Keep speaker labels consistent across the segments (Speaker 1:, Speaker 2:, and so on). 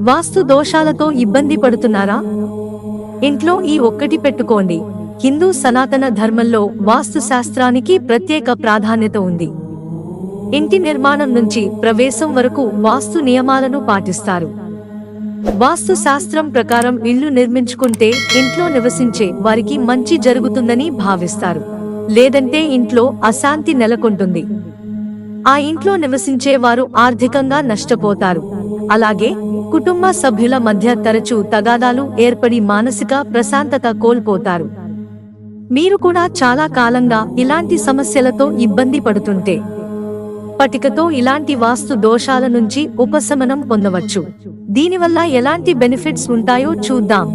Speaker 1: వాస్తు దోషాలతో ఇబ్బంది పడుతున్నారా? ఇంట్లో ఈ ఒక్కటి పెట్టుకోండి. హిందూ సనాతన ధర్మంలో వాస్తు శాస్త్రానికి ప్రత్యేక ప్రాధాన్యత ఉంది. ఇంటి నిర్మాణం నుంచి ప్రవేశం వరకు వాస్తు నియమాలను పాటిస్తారు. వాస్తు శాస్త్రం ప్రకారం ఇల్లు నిర్మించుకుంటే ఇంట్లో నివసించే వారికి మంచి జరుగుతుందని భావిస్తారు. లేదంటే ఇంట్లో అశాంతి నెలకొంటుంది. ఆ ఇంట్లో నివసించే వారు ఆర్థికంగా నష్టపోతారు. అలాగే కుటుంబ సభ్యుల మధ్య తరచూ తగాదాలు ఏర్పడి మానసిక ప్రశాంతత కోల్పోతారు. మీరు కూడా చాలా కాలంగా ఇలాంటి సమస్యలతో ఇబ్బంది పడుతుంటే పటికతో ఇలాంటి వాస్తు దోషాల నుంచి ఉపశమనం పొందవచ్చు. దీనివల్ల ఎలాంటి బెనిఫిట్స్ ఉంటాయో చూద్దాం.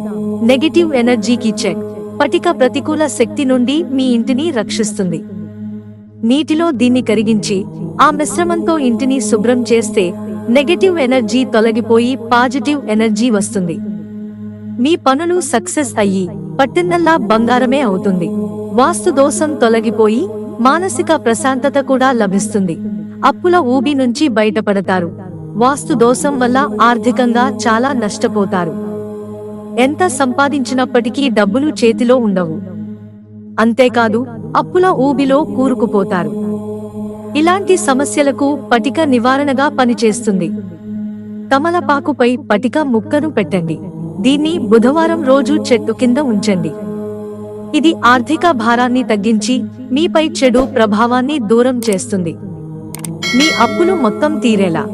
Speaker 1: నెగటివ్ ఎనర్జీకి చెక్. పటిక ప్రతికూల శక్తి నుండి మీ ఇంటిని రక్షిస్తుంది. నీటిలో దీన్ని కరిగించి ఆ మిశ్రమంతో ఇంటిని శుభ్రం చేస్తే నెగటివ్ ఎనర్జీ తొలగిపోయి పాజిటివ్ ఎనర్జీ వస్తుంది. మీ పనులు సక్సెస్ అయ్యి పట్టిందల్లా బంగారమే అవుతుంది. వాస్తు దోషం తొలగిపోయి మానసిక ప్రశాంతత కూడా లభిస్తుంది. అప్పుల ఊబి నుంచి బయటపడతారు. వాస్తు దోషం వల్ల ఆర్థికంగా చాలా నష్టపోతారు. ఎంత సంపాదించినప్పటికీ డబ్బులు చేతిలో ఉండవు. అంతేకాదు అప్పుల ఊబిలో కూరుకుపోతారు. ఇలాంటి సమస్యలకు పటిక నివారణగా పనిచేస్తుంది. తమలపాకుపై పటిక ముక్కను పెట్టండి. దీన్ని బుధవారం రోజు చెట్టు కింద ఉంచండి. ఇది ఆర్థిక భారాన్ని తగ్గించి మీపై చెడు ప్రభావాన్ని దూరం చేస్తుంది. మీ అప్పులు మొత్తం తీరేలా.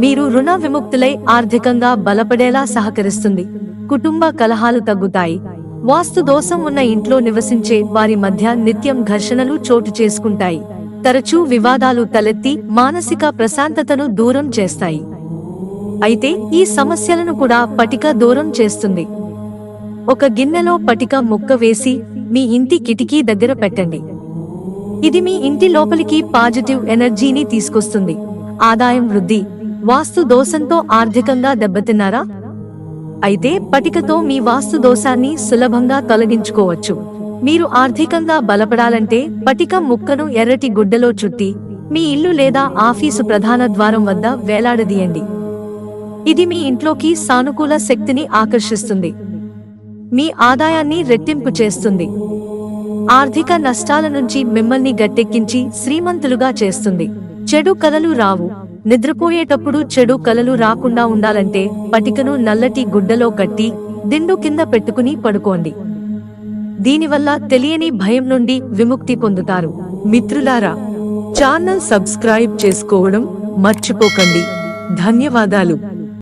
Speaker 1: మీరు రుణ విముక్తులై ఆర్థికంగా బలపడేలా సహకరిస్తుంది. కుటుంబ కలహాలు తగ్గుతాయి. వాస్తు దోషం ఉన్న ఇంట్లో నివసించే వారి మధ్య నిత్యం ఘర్షణలు చోటు చేసుకుంటాయి. తరచూ వివాదాలు తలెత్తి మానసిక ప్రశాంతతను దూరం చేస్తాయి. అయితే ఈ సమస్యలను కూడా పటిక దూరం చేస్తుంది. ఒక గిన్నెలో పటిక ముక్క వేసి మీ ఇంటి కిటికీ దగ్గర పెట్టండి. ఇది మీ ఇంటి లోపలికి పాజిటివ్ ఎనర్జీని తీసుకొస్తుంది. ఆదాయం వృద్ధి వాస్తు దోషంతో ఆర్థికంగా దెబ్బతిన్నారా? అయితే పటికతో మీ వాస్తు దోషాన్ని సులభంగా తొలగించుకోవచ్చు. మీరు ఆర్థికంగా బలపడాలంటే పటిక ముక్కను ఎర్రటి గుడ్డలో చుట్టి మీ ఇల్లు లేదా ఆఫీసు ప్రధాన ద్వారం వద్ద వేలాడదీయండి. ఇది మీ ఇంట్లోకి సానుకూల శక్తిని ఆకర్షిస్తుంది. మీ ఆదాయాన్ని రెట్టింపు చేస్తుంది. ఆర్థిక నష్టాల నుంచి మిమ్మల్ని గట్టెక్కించి శ్రీమంతులుగా చేస్తుంది. చెడు కలలు రావు. నిద్రపోయేటప్పుడు చెడు కలలు రాకుండా ఉండాలంటే పటికను నల్లటి గుడ్డలో కట్టి దిండు కింద పెట్టుకుని పడుకోండి. దీనివల్ల తెలియని భయం నుండి విముక్తి పొందుతారు. మిత్రులారా ఛానల్ సబ్స్క్రైబ్ చేసుకోవడం మర్చిపోకండి. ధన్యవాదాలు.